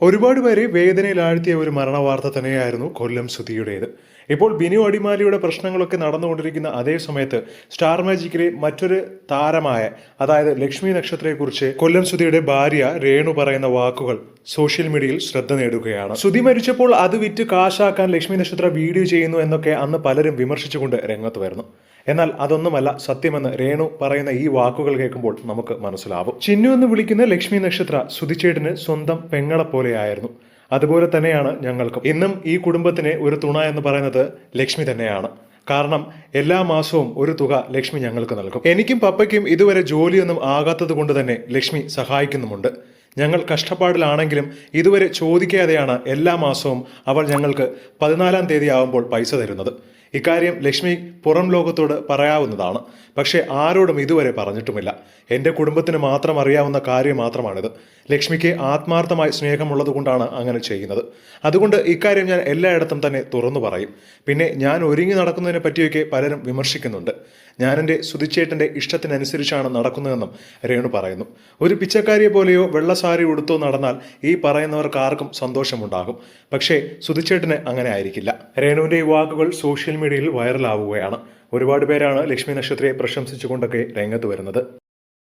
ഒരുപാട് പേരെ വേദനയിലാഴ്ത്തിയ ഒരു മരണവാർത്ത തന്നെയായിരുന്നു കൊല്ലം സുധിയുടേത്. ഇപ്പോൾ ബിനു അടിമാലിയുടെ പ്രശ്നങ്ങളൊക്കെ നടന്നുകൊണ്ടിരിക്കുന്ന അതേ സമയത്ത് സ്റ്റാർ മാജിക്കിലെ മറ്റൊരു താരമായ അതായത് ലക്ഷ്മി നക്ഷത്രയെക്കുറിച്ച് കൊല്ലം സുധിയുടെ ഭാര്യ രേണു പറയുന്ന വാക്കുകൾ സോഷ്യൽ മീഡിയയിൽ ശ്രദ്ധ നേടുകയാണ്. സുധി മരിച്ചപ്പോൾ അത് വിറ്റ് കാശാക്കാൻ ലക്ഷ്മി നക്ഷത്ര വീഡിയോ ചെയ്യുന്നു എന്നൊക്കെ അന്ന് പലരും വിമർശിച്ചുകൊണ്ട് രംഗത്ത് വരുന്നു. എന്നാൽ അതൊന്നുമല്ല സത്യമെന്ന് രേണു പറയുന്ന ഈ വാക്കുകൾ കേൾക്കുമ്പോൾ നമുക്ക് മനസ്സിലാവും. ചിന്നു എന്ന് വിളിക്കുന്ന ലക്ഷ്മി നക്ഷത്ര സുധിച്ചേട്ടന് സ്വന്തം പെങ്ങളെ പോലെയായിരുന്നു. അതുപോലെ തന്നെയാണ് ഞങ്ങൾക്കും. ഇന്നും ഈ കുടുംബത്തിന് ഒരു തുണ എന്ന് പറയുന്നത് ലക്ഷ്മി തന്നെയാണ്. കാരണം എല്ലാ മാസവും ഒരു തുക ലക്ഷ്മി ഞങ്ങൾക്ക് നൽകും. എനിക്കും പപ്പയ്ക്കും ഇതുവരെ ജോലിയൊന്നും ആകാത്തത് കൊണ്ട് തന്നെ ലക്ഷ്മി സഹായിക്കുന്നുമുണ്ട്. ഞങ്ങൾ കഷ്ടപ്പാടിലാണെങ്കിലും ഇതുവരെ ചോദിക്കാതെയാണ് എല്ലാ മാസവും അവൾ ഞങ്ങൾക്ക് പതിനാലാം തീയതി ആവുമ്പോൾ പൈസ തരുന്നത്. ഇക്കാര്യം ലക്ഷ്മി പുറം ലോകത്തോട് പറയാവുന്നതാണ്. പക്ഷേ ആരോടും ഇതുവരെ പറഞ്ഞിട്ടുമില്ല. എന്റെ കുടുംബത്തിന് മാത്രം അറിയാവുന്ന കാര്യം മാത്രമാണിത്. ലക്ഷ്മിക്ക് ആത്മാർത്ഥമായി സ്നേഹമുള്ളത് കൊണ്ടാണ് അങ്ങനെ ചെയ്യുന്നത്. അതുകൊണ്ട് ഇക്കാര്യം ഞാൻ എല്ലായിടത്തും തന്നെ തുറന്നു പറയും. പിന്നെ ഞാൻ ഒരുങ്ങി നടക്കുന്നതിനെ പറ്റിയൊക്കെ പലരും വിമർശിക്കുന്നുണ്ട്. ഞാനെന്റെ സുതിച്ചേട്ടന്റെ ഇഷ്ടത്തിനനുസരിച്ചാണ് നടക്കുന്നതെന്നും രേണു പറയുന്നു. ഒരു പിച്ചക്കാരിയെ പോലെയോ വെള്ളസാരി ഉടുത്തോ നടന്നാൽ ഈ പറയുന്നവർക്ക് ആർക്കും സന്തോഷമുണ്ടാകും. പക്ഷേ സുതിച്ചേട്ടന് അങ്ങനെ ആയിരിക്കില്ല. രേണുവിന്റെ ഈ വാക്കുകൾ സോഷ്യൽ മീഡിയയിൽ വൈറലാവുകയാണ്. ഒരുപാട് പേരാണ് ലക്ഷ്മി നക്ഷത്രയെ പ്രശംസിച്ചുകൊണ്ടൊക്കെ രംഗത്ത് വരുന്നത്.